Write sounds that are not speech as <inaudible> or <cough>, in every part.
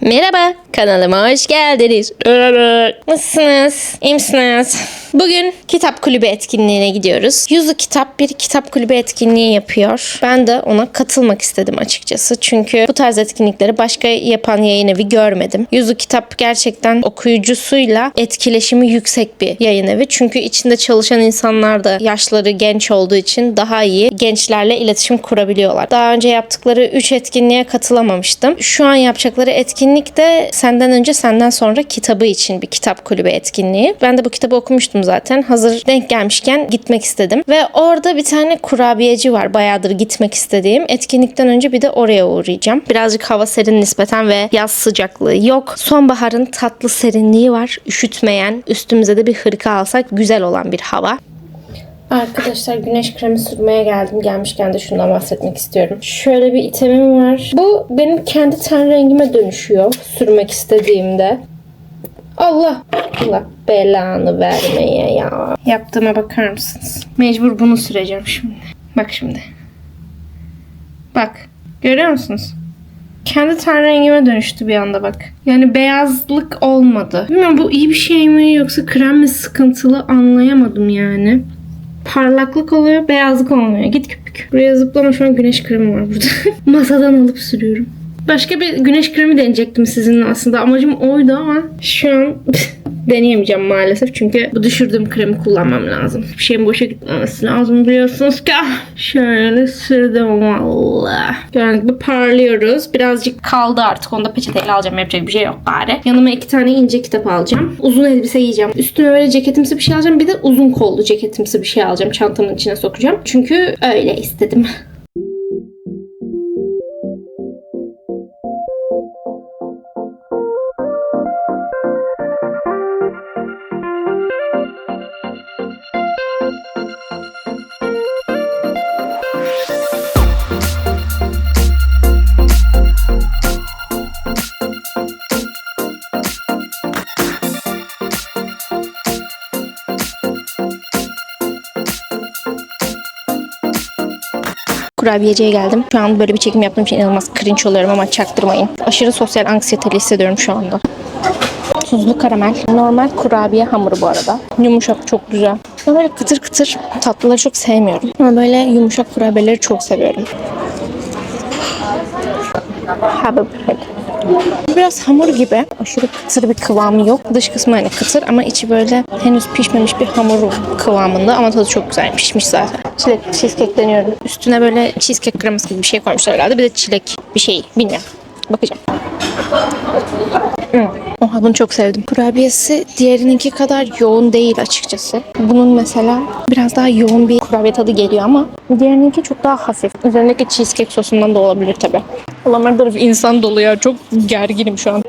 Merhaba, kanalıma hoş geldiniz. Nasılsınız? İyi misiniz? Bugün kitap kulübü etkinliğine gidiyoruz. Yüzü Kitap bir kitap kulübü etkinliği yapıyor. Ben de ona katılmak istedim açıkçası. Çünkü bu tarz etkinlikleri başka yapan yayın evi görmedim. Yüzü Kitap gerçekten okuyucusuyla etkileşimi yüksek bir yayın evi. Çünkü içinde çalışan insanlar da yaşları genç olduğu için daha iyi gençlerle iletişim kurabiliyorlar. Daha önce yaptıkları 3 etkinliğe katılamamıştım. Şu an yapacakları etkinlik de senden önce senden sonra kitabı için bir kitap kulübü etkinliği. Ben de bu kitabı okumuştum zaten. Hazır denk gelmişken gitmek istedim. Ve orada bir tane kurabiyeci var. Bayağıdır gitmek istediğim. Etkinlikten önce bir de oraya uğrayacağım. Birazcık hava serin nispeten ve yaz sıcaklığı yok. Sonbaharın tatlı serinliği var. Üşütmeyen, üstümüze de bir hırka alsak güzel olan bir hava. Arkadaşlar güneş kremi sürmeye geldim. Gelmişken de şundan bahsetmek istiyorum. Şöyle bir itemim var. Bu benim kendi ten rengime dönüşüyor sürmek istediğimde. Allah Allah belanı vermeye ya. Yaptığıma bakar mısınız? Mecbur bunu süreceğim şimdi. Bak şimdi. Bak. Görüyor musunuz? Kendi ten rengime dönüştü bir anda bak. Yani beyazlık olmadı. Bilmiyorum bu iyi bir şey mi yoksa krem mi sıkıntılı anlayamadım yani. Parlaklık oluyor, beyazlık olmuyor. Git köpük. Buraya zıplama şu an güneş kremi var burada. <laughs> Masadan alıp sürüyorum. Başka bir güneş kremi deneyecektim sizinle aslında. Amacım oydu ama şu an <laughs> deneyemeyeceğim maalesef. Çünkü bu düşürdüğüm kremi kullanmam lazım. Bir şeyin boşa gitmemesi lazım biliyorsunuz ki. Ah, Şöyle sürdüm valla. Gördüğünüz gibi parlıyoruz. Birazcık kaldı artık. Onu da peçeteyle alacağım. Yapacak bir şey yok bari. Yanıma iki tane ince kitap alacağım. Uzun elbise giyeceğim. Üstüne böyle ceketimsi bir şey alacağım. Bir de uzun kollu ceketimsi bir şey alacağım. Çantamın içine sokacağım. Çünkü öyle istedim. Kurabiyeciye geldim. Şu an böyle bir çekim yaptığım için inanılmaz cringe oluyorum ama çaktırmayın. Aşırı sosyal anksiyeteli hissediyorum şu anda. Tuzlu karamel. Normal kurabiye hamuru bu arada. Yumuşak çok güzel. Ben böyle kıtır kıtır tatlıları çok sevmiyorum. Ama böyle yumuşak kurabiyeleri çok seviyorum. Have a bread. Biraz hamur gibi. Aşırı kıtır bir kıvamı yok. Dış kısmı hani kıtır ama içi böyle henüz pişmemiş bir hamur kıvamında ama tadı çok güzel pişmiş zaten. Çilek cheesecake deniyorum. Üstüne böyle cheesecake kreması gibi bir şey koymuşlar herhalde. Bir de çilek bir şey. Bilmiyorum. Bakacağım. Oha bunu çok sevdim. Kurabiyesi diğerininki kadar yoğun değil açıkçası. Bunun mesela biraz daha yoğun bir kurabiye tadı geliyor ama diğerininki çok daha hafif. Üzerindeki cheesecake sosundan da olabilir tabi. Ulan her taraf insan dolu ya. Çok gerginim şu an.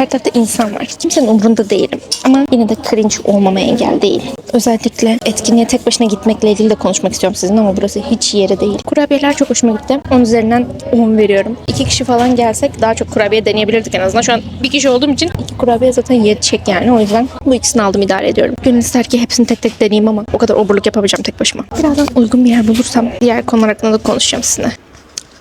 Her tarafta insan var. Kimsenin umurunda değilim. Ama yine de cringe olmama engel değil. Özellikle etkinliğe tek başına gitmekle ilgili de konuşmak istiyorum sizinle ama burası hiç yeri değil. Kurabiyeler çok hoşuma gitti. 10 üzerinden 10 veriyorum. İki kişi falan gelsek daha çok kurabiye deneyebilirdik en azından. Şu an bir kişi olduğum için iki kurabiye zaten yetecek yani. O yüzden bu ikisini aldım idare ediyorum. Gönül ister ki hepsini tek tek deneyeyim ama o kadar oburluk yapamayacağım tek başıma. Birazdan uygun bir yer bulursam diğer konular hakkında da konuşacağım sizinle.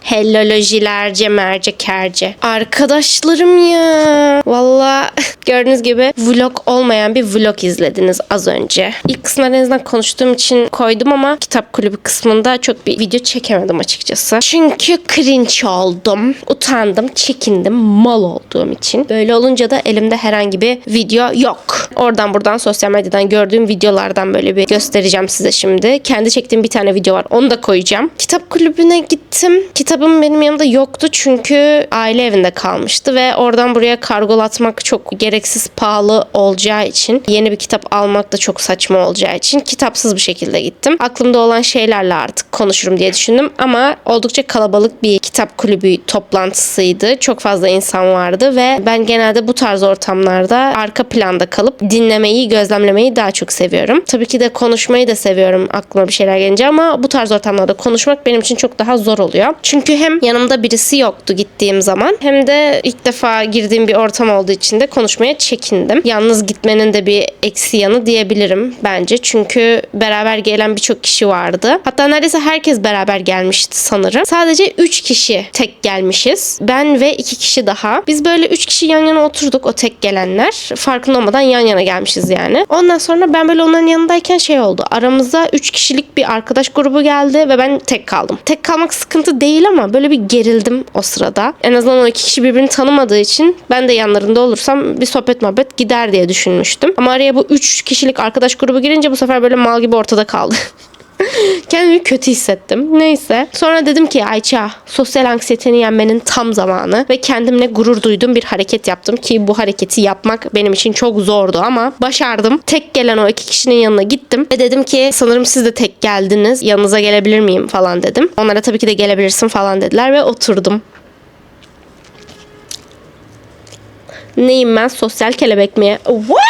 Hellolojilerce merce kerce. Arkadaşlarım ya. Valla <laughs> gördüğünüz gibi vlog olmayan bir vlog izlediniz az önce. İlk kısımları en konuştuğum için koydum ama kitap kulübü kısmında çok bir video çekemedim açıkçası. Çünkü cringe oldum. Utandım, çekindim mal olduğum için. Böyle olunca da elimde herhangi bir video yok. Oradan buradan sosyal medyadan gördüğüm videolardan böyle bir göstereceğim size şimdi. Kendi çektiğim bir tane video var. Onu da koyacağım. Kitap kulübüne gittim. Kitabım benim yanımda yoktu çünkü aile evinde kalmıştı ve oradan buraya kargolatmak çok gereksiz pahalı olacağı için yeni bir kitap almak da çok saçma olacağı için kitapsız bir şekilde gittim. Aklımda olan şeylerle artık konuşurum diye düşündüm ama oldukça kalabalık bir kitap kulübü toplantısıydı. Çok fazla insan vardı ve ben genelde bu tarz ortamlarda arka planda kalıp dinlemeyi, gözlemlemeyi daha çok seviyorum. Tabii ki de konuşmayı da seviyorum aklıma bir şeyler gelince ama bu tarz ortamlarda konuşmak benim için çok daha zor oluyor. Çünkü Çünkü hem yanımda birisi yoktu gittiğim zaman hem de ilk defa girdiğim bir ortam olduğu için de konuşmaya çekindim. Yalnız gitmenin de bir eksi yanı diyebilirim bence. Çünkü beraber gelen birçok kişi vardı. Hatta neredeyse herkes beraber gelmişti sanırım. Sadece 3 kişi tek gelmişiz. Ben ve 2 kişi daha. Biz böyle 3 kişi yan yana oturduk o tek gelenler. Farkında olmadan yan yana gelmişiz yani. Ondan sonra ben böyle onların yanındayken şey oldu. Aramıza 3 kişilik bir arkadaş grubu geldi ve ben tek kaldım. Tek kalmak sıkıntı değil ama böyle bir gerildim o sırada. En azından o iki kişi birbirini tanımadığı için ben de yanlarında olursam bir sohbet muhabbet gider diye düşünmüştüm. Ama araya bu 3 kişilik arkadaş grubu girince bu sefer böyle mal gibi ortada kaldı. <laughs> Kendimi kötü hissettim. Neyse. Sonra dedim ki Ayça sosyal anksiyeteni yenmenin tam zamanı ve kendimle gurur duyduğum bir hareket yaptım ki bu hareketi yapmak benim için çok zordu ama başardım. Tek gelen o iki kişinin yanına gittim ve dedim ki sanırım siz de tek geldiniz. Yanınıza gelebilir miyim falan dedim. Onlara tabii ki de gelebilirsin falan dediler ve oturdum. Neyim ben? Sosyal kelebek mi? Wow!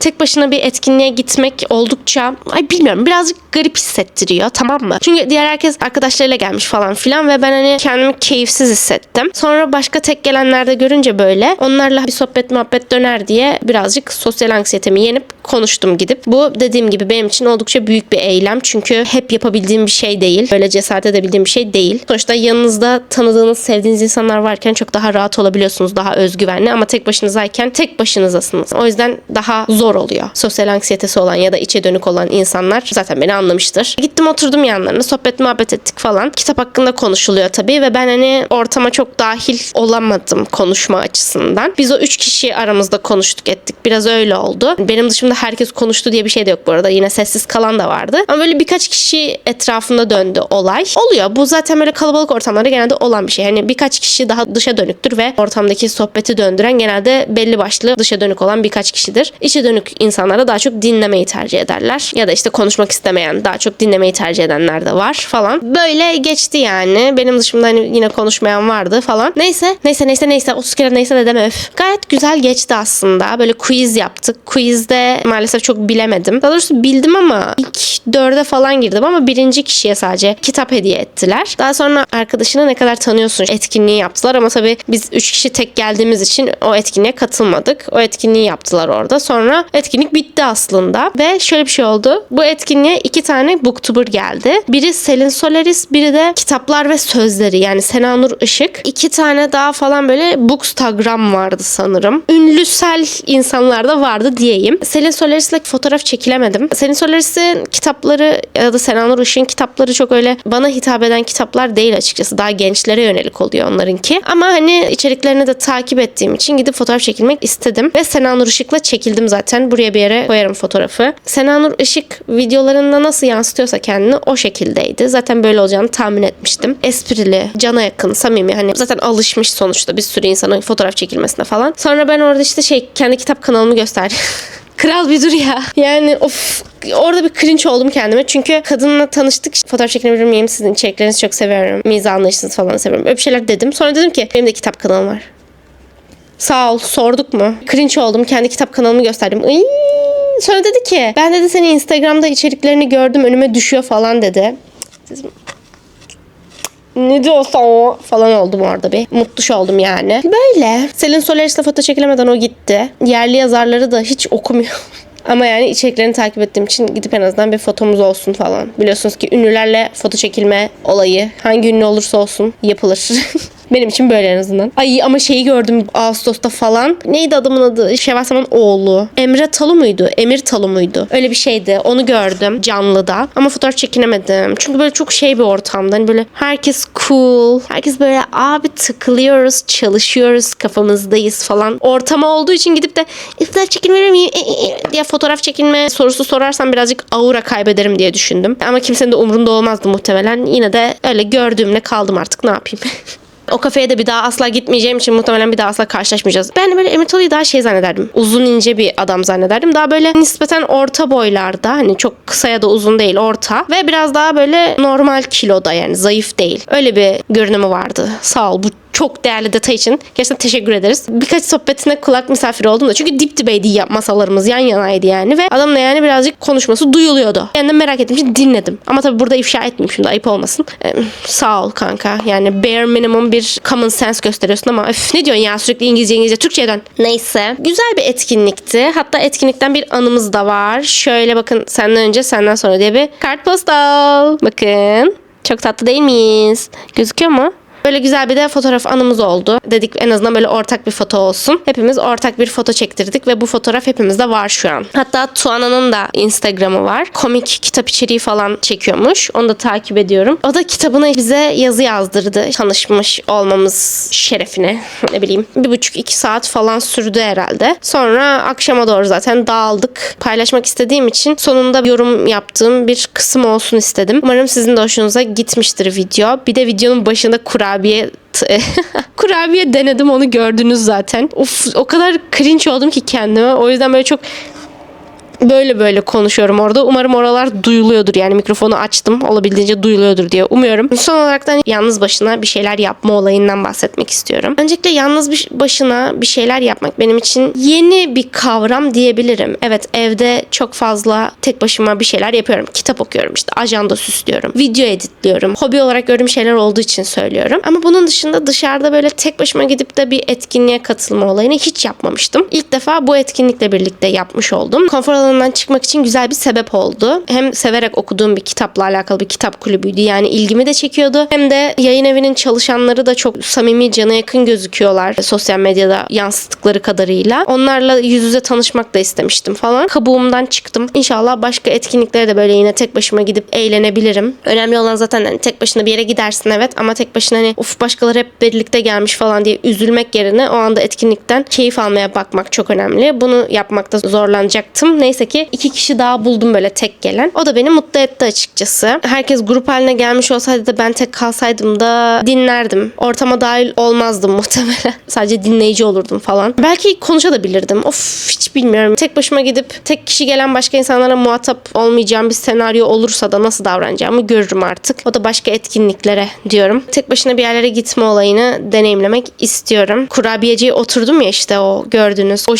Tek başına bir etkinliğe gitmek oldukça ay bilmiyorum birazcık garip hissettiriyor tamam mı? Çünkü diğer herkes arkadaşlarıyla gelmiş falan filan ve ben hani kendimi keyifsiz hissettim. Sonra başka tek gelenler de görünce böyle onlarla bir sohbet muhabbet döner diye birazcık sosyal anksiyetemi yenip konuştum gidip. Bu dediğim gibi benim için oldukça büyük bir eylem. Çünkü hep yapabildiğim bir şey değil. Böyle cesaret edebildiğim bir şey değil. Sonuçta yanınızda tanıdığınız, sevdiğiniz insanlar varken çok daha rahat olabiliyorsunuz. Daha özgüvenli ama tek başınızayken tek başınızasınız. O yüzden daha zor oluyor. Sosyal anksiyetesi olan ya da içe dönük olan insanlar zaten beni anlamıştır. Gittim oturdum yanlarına sohbet muhabbet ettik falan. Kitap hakkında konuşuluyor tabii ve ben hani ortama çok dahil olamadım konuşma açısından. Biz o üç kişi aramızda konuştuk ettik. Biraz öyle oldu. Benim dışımda herkes konuştu diye bir şey de yok bu arada. Yine sessiz kalan da vardı. Ama böyle birkaç kişi etrafında döndü olay. Oluyor. Bu zaten böyle kalabalık ortamlarda genelde olan bir şey. Hani birkaç kişi daha dışa dönüktür ve ortamdaki sohbeti döndüren genelde belli başlı dışa dönük olan birkaç kişidir. İçe dönük insanlar da daha çok dinlemeyi tercih ederler. Ya da işte konuşmak istemeyen, daha çok dinlemeyi tercih edenler de var falan. Böyle geçti yani. Benim dışımda hani yine konuşmayan vardı falan. Neyse, neyse, neyse, neyse. 30 kere neyse de deme öf. Gayet güzel geçti aslında. Böyle quiz yaptık. Quizde maalesef çok bilemedim. Daha doğrusu bildim ama ilk dörde falan girdim ama birinci kişiye sadece kitap hediye ettiler. Daha sonra arkadaşını ne kadar tanıyorsun etkinliği yaptılar ama tabii biz üç kişi tek geldiğimiz için o etkinliğe katılmadık. O etkinliği yaptılar orada. Sonra etkinlik bitti aslında ve şöyle bir şey oldu. Bu etkinliğe iki tane booktuber geldi. Biri Selin Solaris, biri de kitaplar ve sözleri yani Senanur Işık. İki tane daha falan böyle bookstagram vardı sanırım. Ünlüsel insanlar da vardı diyeyim. Selin Solaris'le fotoğraf çekilemedim. Selin Solaris'in kitapları ya da Senanur Işık'ın kitapları çok öyle bana hitap eden kitaplar değil açıkçası. Daha gençlere yönelik oluyor onlarınki. Ama hani içeriklerini de takip ettiğim için gidip fotoğraf çekilmek istedim. Ve Senanur Işık'la çekildim zaten. Buraya bir yere koyarım fotoğrafı. Senanur Işık videolarında nasıl yansıtıyorsa kendini o şekildeydi. Zaten böyle olacağını tahmin etmiştim. Esprili, cana yakın, samimi. Hani zaten alışmış sonuçta bir sürü insanın fotoğraf çekilmesine falan. Sonra ben orada işte şey kendi kitap kanalımı gösterdim. <laughs> Kral bir dur ya. Yani of orada bir cringe oldum kendime. Çünkü kadınla tanıştık. Fotoğraf çekilebilir miyim? Sizin içeriklerinizi çok seviyorum. Mizah anlayışınızı falan seviyorum. Öyle bir şeyler dedim. Sonra dedim ki benim de kitap kanalım var. Sağ ol. Sorduk mu? Cringe oldum. Kendi kitap kanalımı gösterdim. Iy. Sonra dedi ki ben dedi seni Instagram'da içeriklerini gördüm önüme düşüyor falan dedi. Ne diyorsa o falan oldum orada bir. Mutluş oldum yani. Böyle. Selin Solaris'le foto çekilemeden o gitti. Yerli yazarları da hiç okumuyor. <laughs> Ama yani içeriklerini takip ettiğim için gidip en azından bir fotomuz olsun falan. Biliyorsunuz ki ünlülerle foto çekilme olayı hangi ünlü olursa olsun yapılır. <laughs> Benim için böyle en azından. Ay ama şeyi gördüm Ağustos'ta falan. Neydi adamın adı? Şevval oğlu. Emre Talu muydu? Emir Talu muydu? Öyle bir şeydi. Onu gördüm canlıda. Ama fotoğraf çekinemedim. Çünkü böyle çok şey bir ortamda. Hani böyle herkes cool. Herkes böyle abi tıkılıyoruz, çalışıyoruz, kafamızdayız falan. Ortama olduğu için gidip de fotoğraf çekilmeli miyim? E, e, e, diye fotoğraf çekilme sorusu sorarsam birazcık aura kaybederim diye düşündüm. Ama kimsenin de umrunda olmazdı muhtemelen. Yine de öyle gördüğümle kaldım artık ne yapayım. <laughs> O kafeye de bir daha asla gitmeyeceğim için muhtemelen bir daha asla karşılaşmayacağız. Ben böyle Emmett Olley'i daha şey zannederdim. Uzun ince bir adam zannederdim. Daha böyle nispeten orta boylarda. Hani çok kısa ya da uzun değil orta. Ve biraz daha böyle normal kiloda yani zayıf değil. Öyle bir görünümü vardı. Sağ ol bu çok değerli detay için gerçekten teşekkür ederiz. Birkaç sohbetine kulak misafiri oldum da çünkü dip dibeydi masalarımız yan yanaydı yani ve adamla yani birazcık konuşması duyuluyordu. Yani merak ettiğim için dinledim. Ama tabii burada ifşa etmeyeyim şimdi ayıp olmasın. Ee, sağ ol kanka. Yani bare minimum bir common sense gösteriyorsun ama öf, ne diyorsun ya sürekli İngilizce İngilizce Türkçe'ye dön. Neyse. Güzel bir etkinlikti. Hatta etkinlikten bir anımız da var. Şöyle bakın senden önce senden sonra diye bir kartpostal. Bakın. Çok tatlı değil miyiz? Gözüküyor mu? Böyle güzel bir de fotoğraf anımız oldu. Dedik en azından böyle ortak bir foto olsun. Hepimiz ortak bir foto çektirdik ve bu fotoğraf hepimizde var şu an. Hatta Tuana'nın da Instagram'ı var. Komik kitap içeriği falan çekiyormuş. Onu da takip ediyorum. O da kitabına bize yazı yazdırdı. Tanışmış olmamız şerefine. Ne bileyim. Bir buçuk iki saat falan sürdü herhalde. Sonra akşama doğru zaten dağıldık. Paylaşmak istediğim için sonunda yorum yaptığım bir kısım olsun istedim. Umarım sizin de hoşunuza gitmiştir video. Bir de videonun başında kurabiye <laughs> kurabiye denedim onu gördünüz zaten. Uf o kadar cringe oldum ki kendime. O yüzden böyle çok böyle böyle konuşuyorum orada. Umarım oralar duyuluyordur. Yani mikrofonu açtım. Olabildiğince duyuluyordur diye umuyorum. Son olarak da yalnız başına bir şeyler yapma olayından bahsetmek istiyorum. Öncelikle yalnız bir başına bir şeyler yapmak benim için yeni bir kavram diyebilirim. Evet evde çok fazla tek başıma bir şeyler yapıyorum. Kitap okuyorum işte ajanda süslüyorum. Video editliyorum. Hobi olarak gördüğüm şeyler olduğu için söylüyorum. Ama bunun dışında dışarıda böyle tek başıma gidip de bir etkinliğe katılma olayını hiç yapmamıştım. İlk defa bu etkinlikle birlikte yapmış oldum. Konfor alanından çıkmak için güzel bir sebep oldu. Hem severek okuduğum bir kitapla alakalı bir kitap kulübüydü. Yani ilgimi de çekiyordu. Hem de yayın evinin çalışanları da çok samimi, cana yakın gözüküyorlar. Sosyal medyada yansıttıkları kadarıyla. Onlarla yüz yüze tanışmak da istemiştim falan. Kabuğumdan çıktım. İnşallah başka etkinliklere de böyle yine tek başıma gidip eğlenebilirim. Önemli olan zaten hani tek başına bir yere gidersin evet ama tek başına hani uf başkaları hep birlikte gelmiş falan diye üzülmek yerine o anda etkinlikten keyif almaya bakmak çok önemli. Bunu yapmakta zorlanacaktım. Neyse ki iki kişi daha buldum böyle tek gelen. O da beni mutlu etti açıkçası. Herkes grup haline gelmiş olsaydı da ben tek kalsaydım da dinlerdim. Ortama dahil olmazdım <laughs> muhtemelen. Sadece dinleyici olurdum falan. Belki konuşabilirdim. Of hiç bilmiyorum. Tek başıma gidip tek kişi gelen başka insanlara muhatap olmayacağım bir senaryo olursa da nasıl davranacağımı görürüm artık. O da başka etkinliklere diyorum. Tek başına bir yerlere gitme olayını deneyimlemek istiyorum. Kurabiyeciye oturdum ya işte o gördüğünüz. O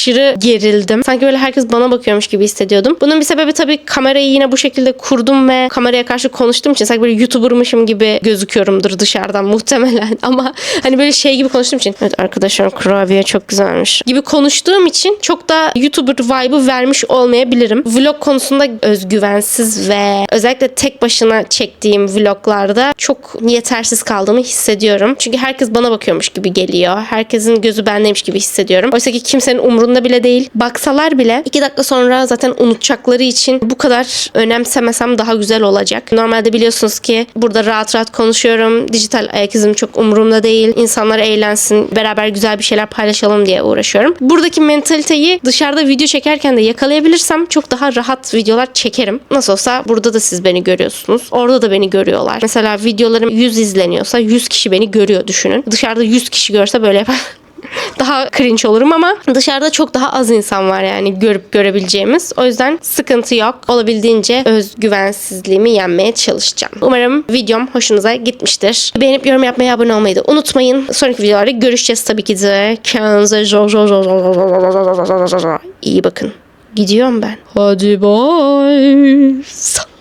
aşırı gerildim. Sanki böyle herkes bana bakıyormuş gibi hissediyordum. Bunun bir sebebi tabii kamerayı yine bu şekilde kurdum ve kameraya karşı konuştuğum için sanki böyle YouTuber'mışım gibi gözüküyorumdur dışarıdan muhtemelen. <laughs> Ama hani böyle şey gibi konuştuğum için evet arkadaşlar kurabiye çok güzelmiş gibi konuştuğum için çok da YouTuber vibe'ı vermiş olmayabilirim. Vlog konusunda özgüvensiz ve özellikle tek başına çektiğim vloglarda çok yetersiz kaldığımı hissediyorum. Çünkü herkes bana bakıyormuş gibi geliyor. Herkesin gözü bendeymiş gibi hissediyorum. Oysa ki kimsenin umrunda bile değil. Baksalar bile iki dakika sonra zaten unutacakları için bu kadar önemsemesem daha güzel olacak. Normalde biliyorsunuz ki burada rahat rahat konuşuyorum. Dijital ayak izim çok umurumda değil. İnsanlar eğlensin, beraber güzel bir şeyler paylaşalım diye uğraşıyorum. Buradaki mentaliteyi dışarıda video çekerken de yakalayabilirsem çok daha rahat videolar çekerim. Nasıl olsa burada da siz beni görüyorsunuz. Orada da beni görüyorlar. Mesela videolarım 100 izleniyorsa 100 kişi beni görüyor düşünün. Dışarıda 100 kişi görse böyle. <laughs> daha cringe olurum ama dışarıda çok daha az insan var yani görüp görebileceğimiz. O yüzden sıkıntı yok. Olabildiğince özgüvensizliğimi yenmeye çalışacağım. Umarım videom hoşunuza gitmiştir. Beğenip yorum yapmayı, abone olmayı da unutmayın. Sonraki videolarda görüşeceğiz tabii ki de. Kendinize iyi bakın. Gidiyorum ben. Hadi bye.